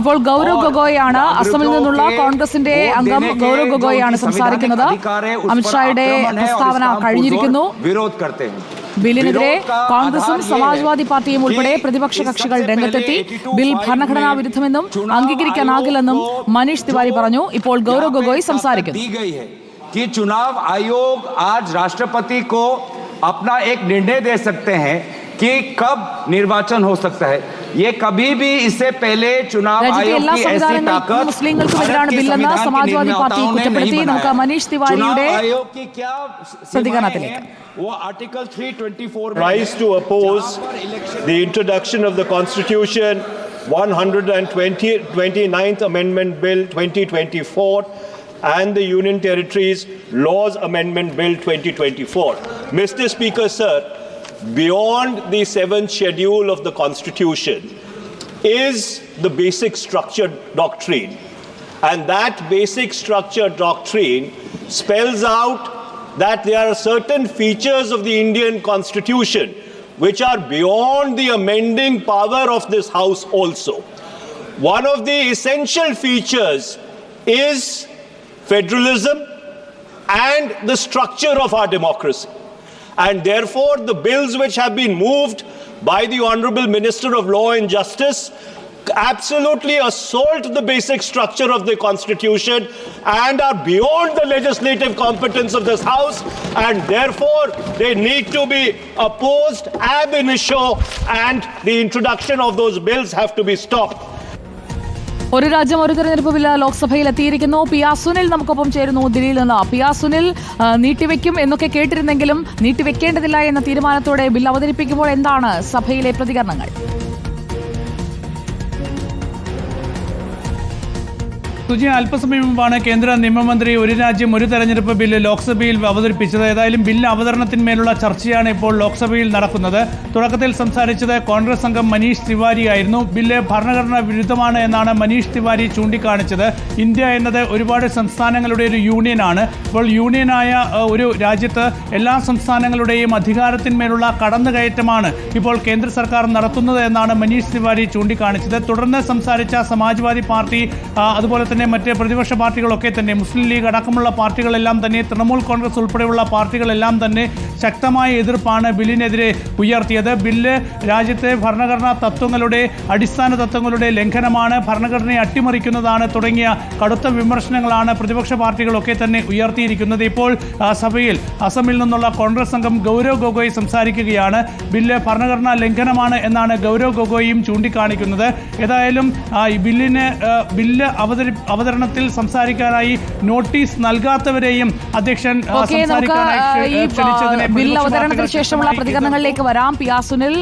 ഇപ്പോൾ ഗൗരവ് और ഗൊഗോയാണ് അസമിൽ नागरिकों നിന്നുള്ള के കോൺഗ്രസിന്റെ वोट അംഗം देने के ഗൗരവ് जो ഗൊഗോയാണ് उनकी സംസാരിക്കുന്നത് संवैधानिक अधिकार है, उस पर അമിത്ഷായുടെ आक्रमण है और പ്രസ്താവന इसका हम കഴിഞ്ഞിരിക്കുന്നു पुरजोर विरोध करते हैं ബില്ലിനെതിരെ विरोध का കോൺഗ്രസും आधार ये സമാജ്വാദി है പാർട്ടിയും कि ഉൾപ്പെടെ പ്രതിപക്ഷ इस കക്ഷികൾ सबसे രംഗത്തെത്തി पहले 82 ബിൽ फाइव ഭരണഘടനാ में വിരുദ്ധമെന്നും चुनाव അംഗീകരിക്കാനാകില്ലെന്നും आयोग को മനീഷ് തിവാരി जो പറഞ്ഞു ഇപ്പോൾ ഗൗരവ് यहाँ पे ഗൊഗോയ് ताकत സംസാരിക്കുന്നു दी गई है कि चुनाव आयोग आज राष्ट्रपति को अपना एक निर्णय दे सकते हैं कि कब निर्वाचन हो सकता है ये कभी भी इससे पहले चुनाव രാജ്യത്തെ आयोग എല്ലാ की ऐसी സംവിധാനങ്ങൾക്കും ताकत മുസ്ലിങ്ങൾക്കും भारत എതിരാണ് के ബില്ലെന്ന് संविधान के സമാജ്വാദി പാർട്ടി निर्माताओं ने കുറ്റപ്പെടുത്തി नहीं നമുക്ക് बनाया। മനീഷ് തിവാരിയുടെ चुनाव आयोग की क्या പ്രതികരണത്തിലേക്ക്. सीमाएं हैं? वो आर्टिकल 324 में rise है, to oppose जहां पर election the introduction of the Constitution 120 29th Amendment Bill 2024 and the Union Territories Laws Amendment Bill 2024. Mr. Speaker, sir, beyond the seventh schedule of the Constitution is the basic structure doctrine. And that basic structure doctrine spells out that there are certain features of the Indian Constitution which are beyond the amending power of this House also. One of the essential features is federalism and the structure of our democracy. And therefore, the bills which have been moved by the Honorable Minister of Law and Justice absolutely assault the basic structure of the Constitution and are beyond the legislative competence of this House, and therefore they need to be opposed ab initio, and the introduction of those bills have to be stopped. ഒരു രാജ്യം ഒരു തെരഞ്ഞെടുപ്പ് bill ലോക്സഭയിൽ എത്തിയിരിക്കുന്നു. P R Sunil നമുക്കൊപ്പം ചേരുന്നു. ദില്ലിയിൽ നിന്ന് പി ആർ സുനിൽ നീട്ടിവെക്കും എന്നൊക്കെ കേട്ടിരുന്നെങ്കിലും നീട്ടിവെക്കേണ്ടതില്ല എന്ന തീരുമാനത്തോടെ ബിൽ അവതരിപ്പിക്കുമ്പോൾ എന്താണ് സഭയിലെ പ്രതികരണങ്ങൾ? സുജി അല്പസമയം മുമ്പാണ് കേന്ദ്ര നിയമമന്ത്രി ഒരു രാജ്യം ഒരു തെരഞ്ഞെടുപ്പ് ബില്ല് ലോക്സഭയിൽ അവതരിപ്പിച്ചത്. ഏതായാലും ബില്ല് അവതരണത്തിന്മേലുള്ള ചർച്ചയാണ് ഇപ്പോൾ ലോക്സഭയിൽ നടക്കുന്നത്. തുടക്കത്തിൽ സംസാരിച്ചത് കോൺഗ്രസ് അംഗം മനീഷ് തിവാരി ആയിരുന്നു. ബില്ല് ഭരണഘടനാ വിരുദ്ധമാണ് എന്നാണ് മനീഷ് തിവാരി ചൂണ്ടിക്കാണിച്ചത്. ഇന്ത്യ എന്നത് ഒരുപാട് സംസ്ഥാനങ്ങളുടെ ഒരു യൂണിയനാണ് അപ്പോൾ യൂണിയനായ ഒരു രാജ്യത്ത് എല്ലാ സംസ്ഥാനങ്ങളുടെയും അധികാരത്തിന്മേലുള്ള കടന്നുകയറ്റമാണ് ഇപ്പോൾ കേന്ദ്ര സർക്കാർ നടത്തുന്നത് എന്നാണ് മനീഷ് തിവാരി ചൂണ്ടിക്കാണിച്ചത്. തുടർന്ന് സംസാരിച്ച സമാജ്വാദി പാർട്ടി അതുപോലെ തന്നെ മറ്റ് പ്രതിപക്ഷ പാർട്ടികളൊക്കെ തന്നെ. മുസ്ലിം ലീഗ് അടക്കമുള്ള പാർട്ടികളെല്ലാം തന്നെ തൃണമൂൽ കോൺഗ്രസ് ഉൾപ്പെടെയുള്ള പാർട്ടികളെല്ലാം തന്നെ ശക്തമായ എതിർപ്പാണ് ബില്ലിനെതിരെ ഉയർത്തിയത്. ബില്ല് രാജ്യത്തെ ഭരണഘടനാ തത്വങ്ങളുടെ അടിസ്ഥാന തത്വങ്ങളുടെ ലംഘനമാണ്. ഭരണഘടനയെ അട്ടിമറിക്കുന്നതാണ് തുടങ്ങിയ കടുത്ത വിമർശനങ്ങളാണ് പ്രതിപക്ഷ പാർട്ടികളൊക്കെ തന്നെ ഉയർത്തിയിരിക്കുന്നത്. ഇപ്പോൾ സഭയിൽ അസമിൽ നിന്നുള്ള കോൺഗ്രസ് അംഗം ഗൗരവ് ഗൊഗോയ് സംസാരിക്കുകയാണ്. ബില്ല് ഭരണഘടനാ ലംഘനമാണ് എന്നാണ് ഗൗരവ് ഗൊഗോയും ചൂണ്ടിക്കാണിക്കുന്നത്. ഏതായാലും ഈ ബില്ലിന് ബില്ല് അവതരി അവതരണത്തിൽ സംസാരിക്കാനായി നോട്ടീസ് നൽകാത്തവരെയും അധ്യക്ഷൻ ബിൽ അവതരണത്തിന് ശേഷമുള്ള പ്രതികരണങ്ങളിലേക്ക് വരാം. P R Sunil